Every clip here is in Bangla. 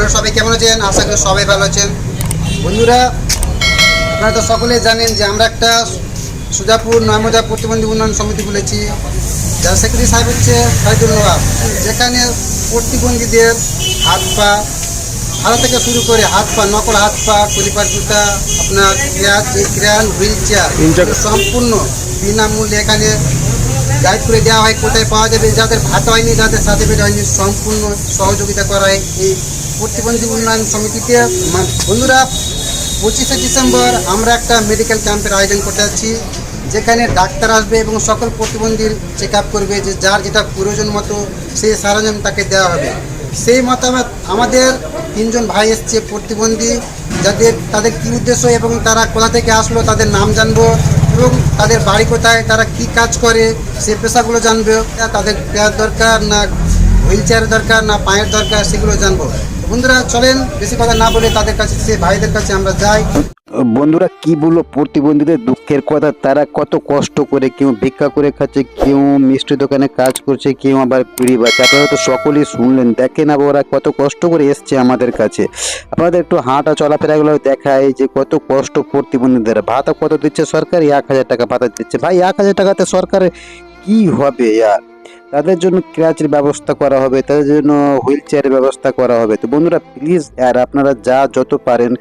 আপনারা সবাই কেমন আছেন? আশা করি সবাই ভালো আছেন। বন্ধুরা আপনারা তো সকলেই জানেন যে আমরা একটা সুজাপুর নয়মজা প্রতিবন্ধী উন্নয়ন সমিতি খুলেছি যার সেক্রেটারি সাহেব হচ্ছে ফাইদুল নবাব। যেখানে প্রতিবন্ধীদের হাত পা ভালো থেকে শুরু করে হাত পা নকল হাত পা কলিপার জুতা আপনার ক্রিয়ান হুইল চেয়ার সম্পূর্ণ বিনামূল্যে এখানে গাইড করে দেওয়া হয়। কোথায় পাওয়া যাবে যাদের ভাত হয়নি যাদের সার্টিফিকেট হয়নি। সম্পূর্ণ সহযোগিতা করা হয় এই প্রতিবন্ধী উন্নয়ন সমিতিতে বন্ধুরা, পঁচিশে ডিসেম্বর আমরা একটা মেডিকেল ক্যাম্পের আয়োজন করতে যাচ্ছি, যেখানে ডাক্তার আসবে এবং সকল প্রতিবন্ধীর চেক করবে যে যার যেটা প্রয়োজন মতো সেই সরঞ্জাম তাকে দেওয়া হবে। সেই মতামত আমাদের তিনজন ভাই এসছে প্রতিবন্ধী, যাদের, তাদের কী উদ্দেশ্য এবং তারা কোথা থেকে আসলো, তাদের নাম জানব এবং তাদের বাড়ি কোথায়, তারা কি কাজ করে, সে পেশাগুলো জানবে। তাদের পেয়ার দরকার না হুইল চেয়ার দরকার, না পায়ের দরকার, সেগুলো জানব। বন্ধুরা, চলেন, বেশি কথা না বলে তাদের কাছে, সে ভাইদের কাছে আমরা যাই। বন্ধুরা, কি বলব, প্রতিবন্ধীদের দুঃখের কথা, তারা কত কষ্ট করে, কেউ ভিক্ষা করে খাচ্ছে, কেউ মিষ্টি দোকানে কাজ করছে, কেউ আবার পিড়ি বাচ্চা আপনারা তো সকলেই শুনলেন দেখেন আবার ওরা কত কষ্ট করে এসছে আমাদের কাছে। আপনাদের একটু হাঁটা চলাফেরাগুলো দেখায় যে কত কষ্ট প্রতিবন্ধীদের। ভাতা কত দিচ্ছে সরকার? এক হাজার টাকা ভাতা দিচ্ছে। ভাই, এক হাজার টাকাতে সরকারের কি হবে, ইয়ার? তাদের জন্য ক্র্যাচের ব্যবস্থা করা হবে, তাদের জন্য হুইল চেয়ারের ব্যবস্থা করা হবে। তো বন্ধুরা প্লিজ আর আপনারা যা যত পারেন,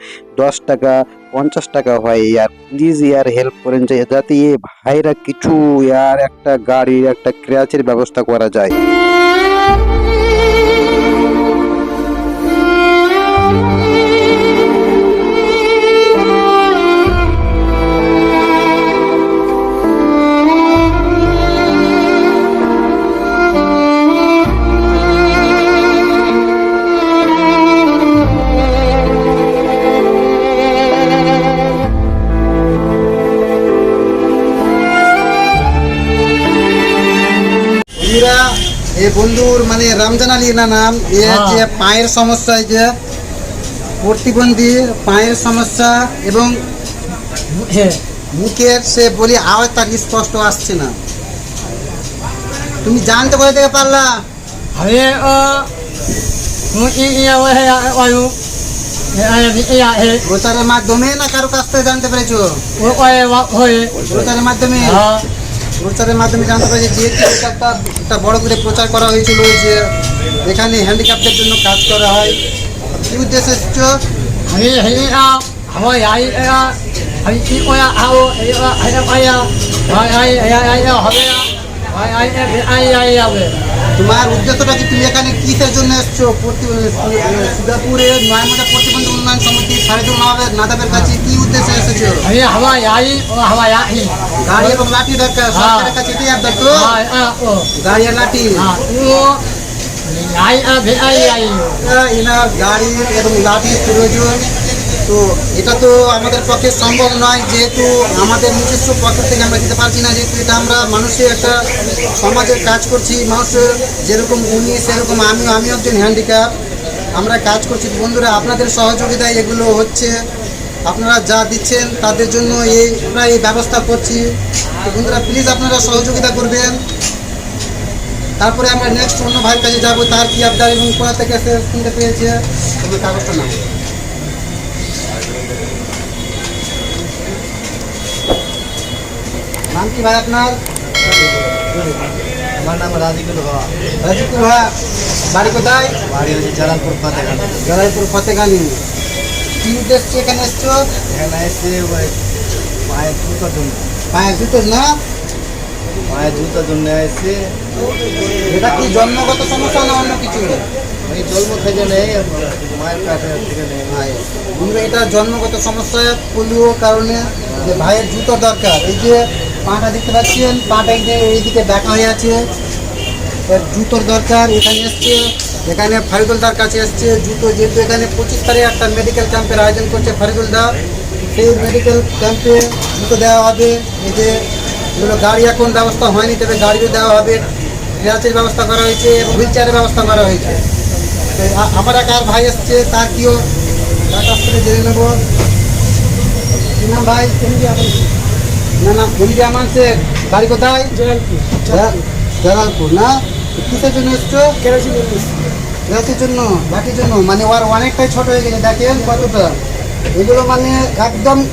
দশ টাকা, পঞ্চাশ টাকা হয় ইয়ার প্লিজ ইয়ার হেল্প করেন যে যাতে এ ভাইরা কিছু ইয়ার একটা গাড়ির একটা ক্র্যাচের ব্যবস্থা করা যায়। বন্ধুর মানে রমজান আলী না নাম। এ যে পায়ের সমস্যা যে প্রতিবন্ধী পায়ের সমস্যা এবং মুখের সে বলি আওয়াজ তার স্পষ্ট আসছে না। তুমি জানতে কোথা থেকে পারলা. প্রচারের মাধ্যমে না কারও কাছ থেকে জানতে পেরেছ? প্রচারের মাধ্যমে? Ah, প্রচারের মাধ্যমে জানতে পারি যে জিএসটি প্রচারটা একটা বড় করে প্রচার করা হয়েছিল যে এখানে হ্যান্ডিক্যাপদের জন্য কাজ করা হয় কি উদ্দেশ্যে ya. তোমার উদ্দেশ্যটা কি? তুমি এখানে কিসের জন্য এসছো? সুগাপুরে নয়মজা প্রতিবন্ধী উন্নয়ন সমিতি সারিদুল নবাবের নাদাবের কাছে কি উদ্দেশ্যে এসেছ? hawa ya oh hawa ya hi. গাড়ি এবং লাঠি দরকার সরকারের কাছে এটাই আবদার তো? ah oh. গাড়ি আর লাঠি? ya ya ya. এটা এনার গাড়ি এবং লাঠির প্রয়োজন। তো এটা তো আমাদের পক্ষে সম্ভব নয়, যেহেতু আমাদের নিজস্ব পক্ষ থেকে আমরা দিতে পারছি না, যেহেতু এটা আমরা মানুষের একটা সমাজের কাজ করছি, মানুষের যেরকম উনি, সেরকম আমিও আমিও একজন হ্যান্ডিক্যাপ আমরা কাজ করছি। বন্ধুরা, আপনাদের সহযোগিতায় এগুলো হচ্ছে। আপনারা যা দিচ্ছেন তাদের জন্য এই আমরা এই ব্যবস্থা করছি। তো বন্ধুরা প্লিজ আপনারা সহযোগিতা করবেন। তারপরে আমরা নেক্সট অন্য ভাইয়ের কাছে যাব, তার কি আবদার এবং কোথা থেকে শুনতে পেয়েছে। কাগজটা নাও কি ভাই আপনার? আমার নাম রাজিকুল হওয়া রাজিকুল ভাই বাড়ি কোথায়? বাড়ি হচ্ছে জালালপুর ফাতেখান জলাইপুর ফতেগানি কি উদ্দেশ্যে এখানে এসছো? এখানে এসে পায়ের জুতোর জন্য। পায়ের জুতোর না? পায়ের জুতোর জন্য এসে এটা কি জন্মগত সমস্যা না অন্য কিছু? ওই জন্ম থেকে নেই মায়ের কাছে থেকে নেই। ভাই এটা জন্মগত সমস্যা পোলিও কারণে যে ভাইয়ের জুতো দরকার। এই যে পাটা দেখতে পাচ্ছেন? পাটা এইদিকে দেখা হয়ে আছে। এর জুতোর দরকার এখানে এসছে। এখানে ফরিদুলদার কাছে এসছে। জুতো যেহেতু এখানে পঁচিশ তারিখে একটা মেডিকেল ক্যাম্পের আয়োজন করছে ফরিদুলদা। সেই মেডিকেল ক্যাম্পে জুতো দেওয়া হবে। এই যে এগুলো গাড়ি এখন ব্যবস্থা হয়নি, তবে গাড়িও দেওয়া হবে। ক্রাচের ব্যবস্থা করা হয়েছে হুইল চেয়ারের ব্যবস্থা করা হয়েছে। আমার এক আর ভাই এসছে, তার কিও তার কাছ থেকে জেনে নেব। ভাই? না না শেখ বাড়ি কোথায়? জয়া- না? কিসের জন্য এসছো? জন্য জন্য? মানে ওর অনেকটাই ছোট হয়ে গেছে দেখেন কতটা। এগুলো মানে একদম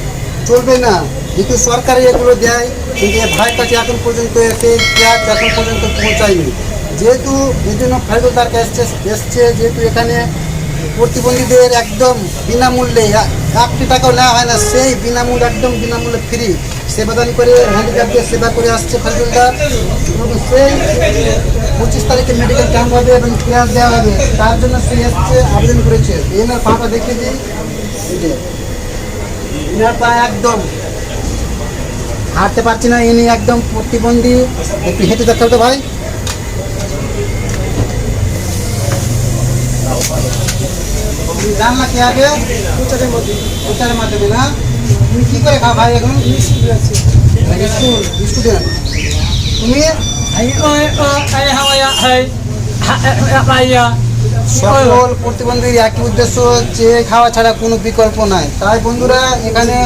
চলবে না। যেহেতু সরকারি এগুলো দেয় কিন্তু ভাইয়ের কাছে এখন পর্যন্ত এসে ক্যাশ এখন পর্যন্ত পৌঁছায়নি। যেহেতু এই জন্য ফাইজুল তার কাছে এসছে যেহেতু এখানে প্রতিবন্ধীদের একদম বিনামূল্যে এক- একটি টাকাও নেওয়া হয় না সেই বিনামূল্যে একদম বিনামূল্যে ফ্রি সেবাদান করে হ্যান্ডিক্যাপকে সেবা করে আসছে ফাইজুলদার এবং সেই পঁচিশ তারিখে মেডিকেল ক্যাম্প হবে এবং ক্লাস দেওয়া হবে। তার জন্য সে এসছে, আবেদন করেছে। এনার পাটা দেখিয়ে দিই। এনার পা একদম হাঁটতে পারছি না, ইনি একদম প্রতিবন্ধী। একটু হেঁটে দেখাও তো ভাই। জানলা কি আগে? প্রচারের মধ্যে, প্রচারের মাধ্যমে না? তুমি কি করে খাও ভাই এখন? তুমি? ai hawa ya hai. Apa ya? সকল প্রতিবন্ধীর একই উদ্দেশ্য যে খাওয়া ছাড়া কোনো বিকল্প নাই। তাই বন্ধুরা এখানে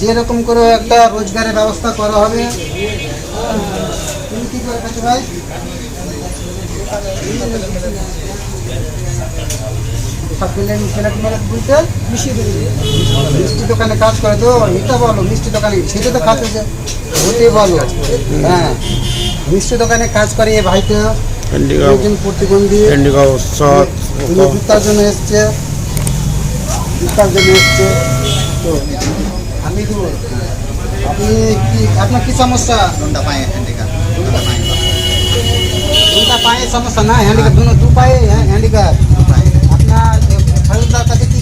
যেরকম করে একটা রোজগারের ব্যবস্থা করা হবে। তুমি কি করে খাচ্ছ ভাই? সব পেলেন প্লেট মেলেট বলতে মিষ্টি দোকানে কাজ করে তো এটা বলো মিষ্টি দোকানে সেটা তো খাচ্ছে যে ওটি বলো। হ্যাঁ। মিষ্টি দোকানে কাজ করে এই ভাইটা। একজন প্রতিবন্ধী। জুতার জন্য এসছে। জুতার জন্য এসছে। তো আমি আপনি কি আপনার কি সমস্যা? দুটা পায়ে হ্যান্ডিক্যাপ দুটা পায়ে। দুটা পায়ে সমস্যা না হ্যান্ডিক্যাপ দুটো দু পায়ে হ্যান্ডিক্যাপ ফাইলদার কাছে কি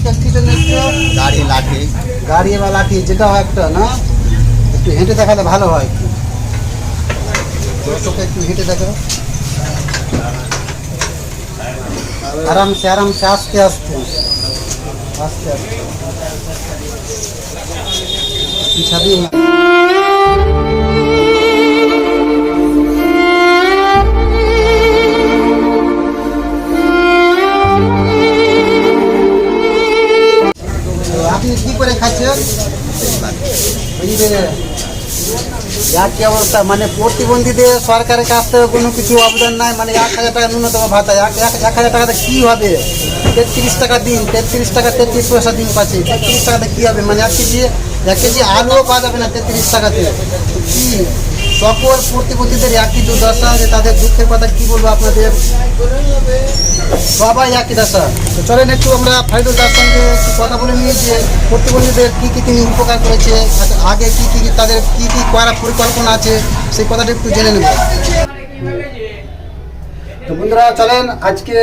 এসছে গাড়ি লাঠি। গাড়ি বা লাঠি যেটা হয় একটা না? একটু হেঁটে দেখালে ভালো হয়। দর্শকে একটু হেঁটে দেখো আরামসে আরামসে আস্তে আস্তে। আস্তে আস্তে। পিছাবি না এক কি অবস্থা? মানে প্রতিবন্ধীদের সরকারের কাছ থেকে কোনো কিছু অবদান নাই? মানে এক হাজার টাকা ন্যূনতম ভাতা এক এক- হাজার টাকাতে কী হবে? তেত্রিশ টাকা দিন, তেত্রিশ টাকা তেত্রিশ পয়সা দিন পাচ্ছে। তেত্রিশ টাকাতে কী হবে? মানে এক কেজি এক কেজি আলুও পাওয়া যাবে না তেত্রিশ টাকাতে। কি সকল প্রতিবন্ধীদের একই দুর্দশা যে তাদের দুঃখের কথা কি বলব আপনাদের? সবাই একই দশা। তো চলেন একটু আমরা ফাইদুল দার সঙ্গে একটু কথা বলে নিই যে প্রতিবন্ধীদের কী কী তিনি উপকার করেছে আচ্ছা, আগে কী কী তাদের কী কী করার পরিকল্পনা আছে সেই কথাটা একটু জেনে নেব। তো বন্ধুরা চলেন আজকে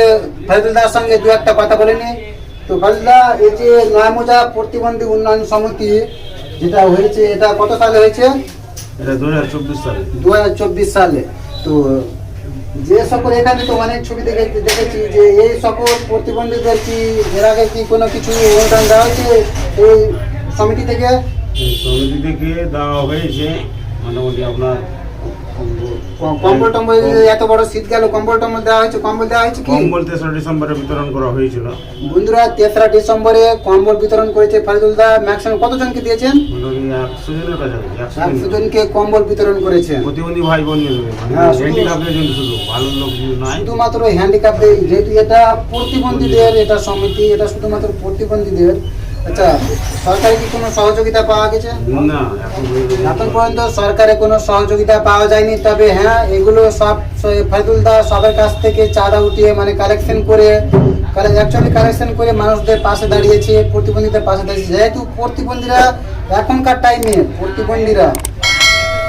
ফাইদুল দার সঙ্গে দু একটা কথা বলে নিই। তো ফাইজুল্লাহ এই যে নয়ামোজা প্রতিবন্ধী উন্নয়ন সমিতি যেটা হয়েছে এটা কত সালে হয়েছে? দু হাজার চব্বিশ সালে। তো যে সকল এখানে তো অনেক ছবি দেখে দেখেছি যে এই সকল প্রতিবন্ধীদের কি এর আগে কি কোনো কিছু অনুদান দেওয়া হয়েছে এই সমিতি থেকে? সমিতি থেকে দেওয়া হয়েছে মোটামুটি আপনার কম্বল টম্বল এত বড় শীত গেল কম্বল টম্বল দেওয়া হয়েছে কম্বল দেওয়া হয়েছে কম্বল তেসরা ডিসেম্বরে বিতরণ করা হয়েছিল। বন্ধুরা তেসরা ডিসেম্বরে কম্বল বিতরণ করেছে ফারিদুল দা ম্যাক্সিমাম কতজনকে দিয়েছেন? একশো জনের কাছাকাছি একশো জনকে কম্বল বিতরণ করেছেন। প্রতিবন্ধী ভাই বোন মানে হ্যাঁ, শুধু- হ্যান্ডিক্যাপের জন্য শুধু ভালো লোক যদি শুধুমাত্র যেহেতু এটা প্রতিবন্ধীদের এটা সমিতি এটা শুধুমাত্র প্রতিবন্ধীদের আচ্ছা সরকারি কি কোনো সহযোগিতা পাওয়া গেছে? না এখন পর্যন্ত কোনো সহযোগিতা পাওয়া যায়নি তবে হ্যাঁ এগুলো সব সবার কাছ থেকে চাঁদা উঠিয়ে মানে কালেকশন করে অ্যাকচুয়ালি কালেকশন করে মানুষদের পাশে দাঁড়িয়েছে প্রতিবন্ধীদের পাশে দাঁড়িয়েছে। যেহেতু প্রতিবন্ধীরা এখনকার টাইমে প্রতিবন্ধীরা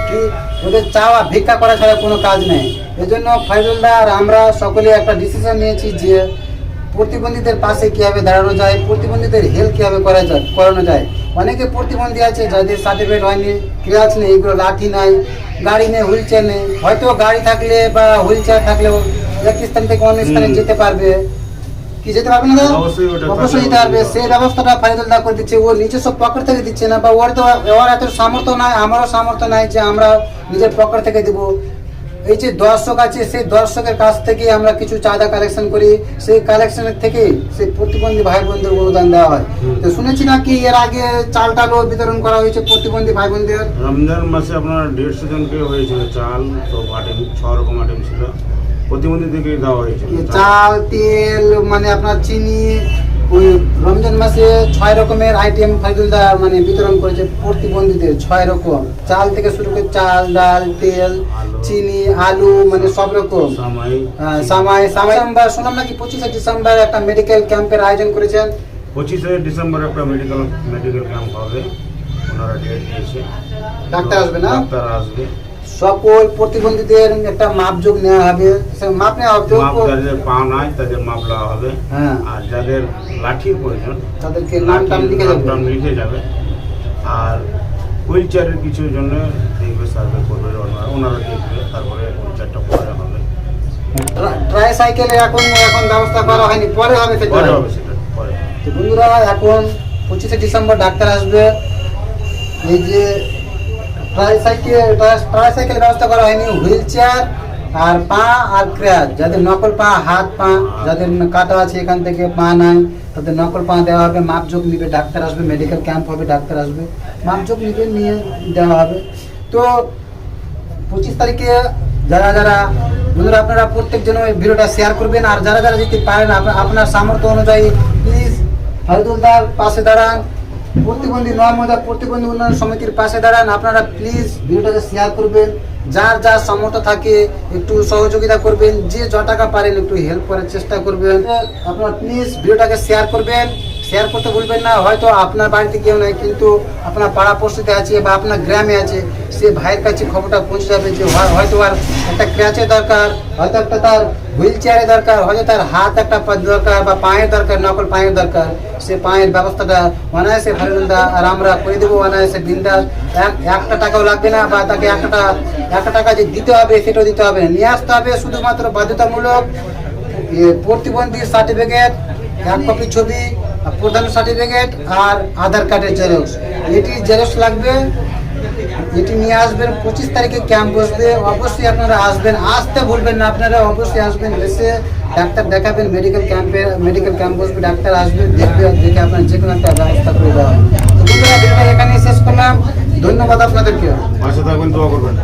কি ওদের চাওয়া ভিক্ষা করা ছাড়া কোনো কাজ নেই। এজন্য ফাইজুলদা আর আমরা সকলে একটা ডিসিশন নিয়েছি যে প্রতিবন্ধীদের পাশে কীভাবে দাঁড়ানো যায় প্রতিবন্ধীদের হেল্প কীভাবে করা যায় করানো যায়? অনেকে প্রতিবন্ধী আছে যাদের সার্টিফিকেট হয়নি ক্রিয়াচ নেই এগুলো লাঠি নাই গাড়ি নেই হুইল চেয়ার নেই। হয়তো গাড়ি থাকলে বা হুইল চেয়ার থাকলেও এক স্থান থেকে অন্য স্থানে যেতে পারবে। কি যেতে পারবে না? অবশ্যই যেতে পারবে। সেই ব্যবস্থাটা দা করে দিচ্ছে। ও নিজস্ব পকেট থেকে দিচ্ছে না বা ওর তো ওর এত সামর্থ্য নাই আমারও সামর্থ্য নাই যে আমরা নিজের পকেট থেকে দেবো। এই যে দর্শক আছে সেই দর্শকের কাছ থেকে আমরা কিছু চাঁদা কালেকশন করি। সেই কালেকশনের থেকে সেই প্রতিবন্ধী ভাই বোনদের অনুদান দেওয়া হয়। তো শুনেছি নাকি এর আগে চাল টালও বিতরণ করা হয়েছে প্রতিবন্ধী ভাই বোনদের রমজান মাসে আপনার দেড়শো জনকে হয়েছিল চাল সব আইটেম ছ রকম আইটেম ছিল। প্রতিবন্ধী থেকে দেওয়া হয়েছে চাল তেল মানে আপনার চিনি রমজান মাসে ছয় রকমের আইটেম ফাইদুলদা মানে বিতরণ করেছে প্রতিবন্ধীদের ছয় রকম। চাল থেকে শুরু করে চাল ডাল তেল চিনি আলু মানে সব রকম। সামাই। সামাই সামাই। শুনলাম নাকি পঁচিশে ডিসেম্বর একটা মেডিকেল ক্যাম্পের আয়োজন করেছেন? পঁচিশে ডিসেম্বর একটা মেডিকেল মেডিকেল ক্যাম্প হবে। ওনারা ডেট দিয়েছে। ডাক্তার আসবে না? ডাক্তার আসবে। সকল প্রতিবন্ধীদের একটা মাপযোগ নেওয়া হবে। মাপ নেওয়া হবে যাদের পা নাই তাদের মাপ দেওয়া হবে। হ্যাঁ। আর যাদের লাঠির প্রয়োজন তাদেরকে নাম টাম লাঠির লিখে যাবে। লিখে যাবে। আর হুইল চেয়ারের কিছু জন্য দেখবে সার্ভে করবে ওনারা ওনারা দেখবে তারপরে হুইল চেয়ারটা পরে হবে। ট্রাই সাইকেলে এখন এখন ব্যবস্থা করা হয়নি পরে হবে সেটা। পরে হবে সেটা পরে তো বন্ধুরা এখন পঁচিশে ডিসেম্বর ডাক্তার আসবে। এই যে ট্রাইসাইকেল ট্রাইসাইকেল ব্যবস্থা করা হয়নি হুইল চেয়ার আর পা আর ক্র্যাচ যাদের নকল পা, হাত, পা, যাদের কাটা আছে এখান থেকে পা নাই, তাদের নকল পা দেওয়া হবে মাপযোগ নিবে, ডাক্তার আসবে মেডিকেল ক্যাম্প হবে, ডাক্তার আসবে। মাপযোগ নিবে, নিয়ে দেওয়া হবে। তো পঁচিশ তারিখে যারা যারা, বন্ধুরা আপনারা প্রত্যেকজন ওই ভিডিওটা শেয়ার করবেন, আর যারা যারা যদি পারেন, আপনা- আপনার সামর্থ্য অনুযায়ী প্লিজ হরিদুলদার পাশে দাঁড়ান। প্রতিবন্ধী, নয় নর্মদা প্রতিবন্ধী উন্নয়ন সমিতির পাশে দাঁড়ান। আপনারা প্লিজ ভিডিওটাকে শেয়ার করবেন। যার যা সমর্থ থাকে, একটু সহযোগিতা করবেন। যে যা টাকা পারেন একটু হেল্প করার চেষ্টা করবেন। আপনারা প্লিজ ভিডিওটাকে শেয়ার করবেন। শেয়ার করতে ভুলবেন না। হয়তো আপনার বাড়িতে কেউ নাই, কিন্তু আপনার পাড়া পড়শিতে আছে বা আপনার গ্রামে আছে, সে ভাইয়ের কাছে খবরটা পৌঁছে যাবে যে হয়- হয়তো আর একটা ক্র্যাচের দরকার, হয়তো একটা তার হুইল চেয়ারের দরকার, হয়তো তার হাত একটা দরকার বা পায়ের দরকার, নকল পায়ের দরকার। সে পায়ের ব্যবস্থাটা অনায়াসে ফারিদুলদা আর আমরা করে দেবো, অনায়াসে বিন্দাস এক একটা টাকাও লাগবে না বা তাকে একটা একটা টাকা যে দিতে হবে, সেটাও দিতে হবে নিয়ে আসতে হবে শুধুমাত্র বাধ্যতামূলক প্রতিবন্ধী সার্টিফিকেট এক কপি ছবি প্রধান সার্টিফিকেট আর আধার কার্ডের জেরক্স এটি জেরক্স লাগবে, এটি নিয়ে আসবেন, পঁচিশ তারিখে ক্যাম্প বসবে। অবশ্যই আপনারা আসবেন, আসতে ভুলবেন না আপনারা, অবশ্যই আসবেন, এসে ডাক্তার দেখাবেন মেডিকেল ক্যাম্পে মেডিকেল ক্যাম্প বসবে, ডাক্তার আসবে, দেখবে, দেখে আপনার যে কোনো একটা ব্যবস্থা করে দেওয়া তো বন্ধুরা এখানেই শেষ করলাম। ধন্যবাদ আপনাদেরকে দোয়া করবেন।